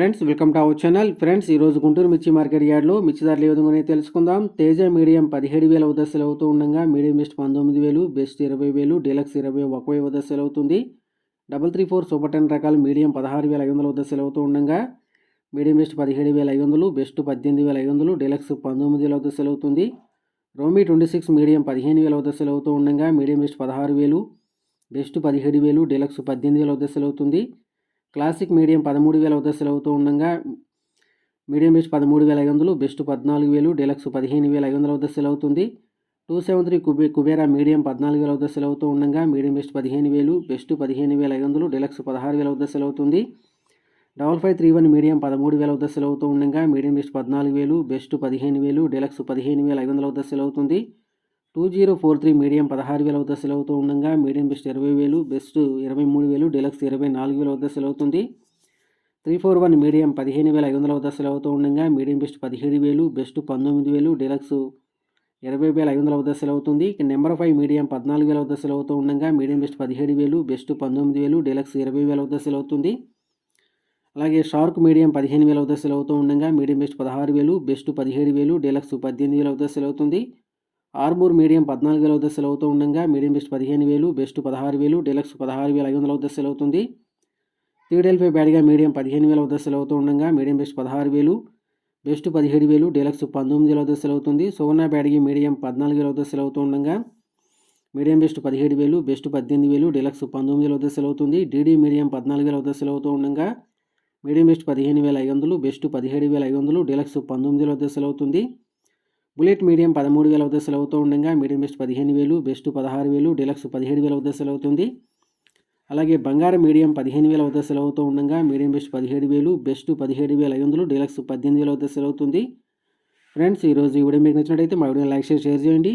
Friends welcome to our channel. Friends ఈరోజు గుంటూరు మిర్చి market యార్డ్లో మిర్చి ధరలు ఏ విధంగా తెలుసుకుందాం. తేజ మీడియం పదిహేడు వేల ఉదస్సులు అవుతూ ఉండగా మీడియం బెస్ట్ పంతొమ్మిది వేలు బెస్ట్ ఇరవై వేలు డీలక్స్ ఇరవై ఒక వెయ్యి ఉదస్సులు అవుతుంది. Double three four super ten రకాలు మీడియం పదహారు వేల ఐదు వందల ఉదస్సులు అవుతూ ఉండగా మీడియం బెస్ట్ పదిహేడు వేల ఐదు వందలు బెస్ట్ పద్దెనిమిది వేల ఐదు వందలు డీలక్స్ పంతొమ్మిది వేల ఉదస్సులు అవుతుంది. రోమీ ట్వంటీ సిక్స్ మీడియం పదిహేను వేల ఉదస్సులు అవుతూ ఉండగా మీడియం బెస్ట్ పదహారు వేలు బెస్ట్ పదిహేడు వేలు డీలక్స్ పద్దెనిమిది వేల ఉదస్సులు అవుతుంది. క్లాసిక్ మీడియం పదమూడు వేల ఉదస్సులు అవుతూ ఉండగా మీడియం బెస్ట్ పదమూడు వేల ఐదు వందలు బెస్ట్ పద్నాలుగు వేలు డీలక్స్ పదిహేను వేల ఐదు వందల ఉదస్సులు అవుతుంది. టూ సెవెన్ త్రీ కుబే కుబేరా మీడియం పద్నాలుగు వేల ఉదస్సులు అవుతూ ఉండగా మీడియం బెస్ట్ పదిహేను వేలు బెస్ట్ పదిహేను వేల ఐదు వందలు డీలక్స్ పదహారు వేల ఉదస్సులు అవుతుంది. Double five three one medium పదమూడు వేల ఉదస్సులు అవుతూ ఉండగా మీడియం బెస్ట్ పద్నాలుగు వేలు బెస్ట్ పదిహేను వేలు డీలక్స్ పదిహేను వేల ఐదు వందల ఉదస్సులు అవుతుంది. Two zero four three medium పదహారు వేల ఉదస్సులు అవుతూ ఉండగా మీడియం బెస్ట్ ఇరవై వేలు బెస్ట్ ఇరవై మూడు వేలు డీలక్స్ ఇరవై నాలుగు వేల వద్ద అవుతుంది త్రీ ఫోర్ వన్ మీడియం పదిహేను వేల ఐదు వందల ఉదస్సులు అవుతూ ఉండగా మీడియం బెస్ట్ పదిహేడు వేలు బెస్ట్ పంతొమ్మిది వేలు డీలక్స్ ఇరవై వేల ఐదు వందల ఉదస్సులు అవుతుంది నెంబర్ ఫైవ్ మీడియం పద్నాలుగు వేల ఉదస్సులు అవుతూ ఉండగా మీడియం బెస్ట్ పదిహేడు వేలు బెస్ట్ పంతొమ్మిది వేలు డీలక్స్ ఇరవై వేల వద్ద అవుతుంది అలాగే షార్క్ మీడియం పదిహేను వేల ఉదస్సులు అవుతూ ఉండగా మీడియం బెస్ట్ పదహారు వేలు బెస్ట్ పదిహేడు వేలు డీలక్స్ పద్దెనిమిది వేల వద్ద అవుతుంది ఆర్మూర్ మీడియం పద్నాలుగు వేల వద్ద అవుతూ ఉండగా మీడియం బెస్ట్ పదిహేను వేలు బెస్ట్ పదహారు వేలు డీలక్స్ పదహారు వేల ఐదు వందల ఉదస్సులు అవుతుంది త్రీడెల్ఫై బ్యాడ్గా మీడియం పదిహేను వేల వద్ద అవుతూ ఉండగా మీడియం బెస్ట్ పదహారు వేలు బెస్ట్ పదిహేడు వేలు డీలక్స్ పంతొమ్మిది వేల దశలు అవుతుంది సువర్ణ బ్యాడ్గి మీడియం పద్నాలుగు వేల వద్ద అవుతూ ఉండగా మీడియం బెస్ట్ పదిహేడు వేలు బెస్ట్ పద్దెనిమిది వేలు డీలక్స్ పంతొమ్మిది వేల ఉదస్సులు అవుతుంది డీడీ మీడియం పద్నాలుగు వేల వద్ద అవుతూ ఉండగా మీడియం బెస్ట్ పదిహేను వేల ఐదు వందలు బెస్ట్ పదిహేడు వేల ఐదు వందలు డీలక్స్ పంతొమ్మిది వేల ఉదస్సులు అవుతుంది బుల్లెట్ మీడియం పదమూడు వేల ఉదస్సులు అవుతూ ఉండగా మీడియం బెస్ట్ పదిహేను వేలు బెస్ట్ పదహారు వేలు డీలక్స్ పదిహేడు వేల ఉదస్సులు అవుతుంది. అలాగే బంగారం మీడియం పదిహేను వేల ఉదస్సులు అవుతూ ఉండగా మీడియం బెస్ట్ పదిహేడు వేలు బెస్ట్ పదిహేడు వేల ఐదు వందలు డీలక్స్ పద్దెనిమిది వేల ఉదస్సులు అవుతుంది. ఫ్రెండ్స్ ఈరోజు ఈ వీడియో మీకు నచ్చినట్టయితే మా వీడియో లైక్ చేసి షేర్ చేయండి.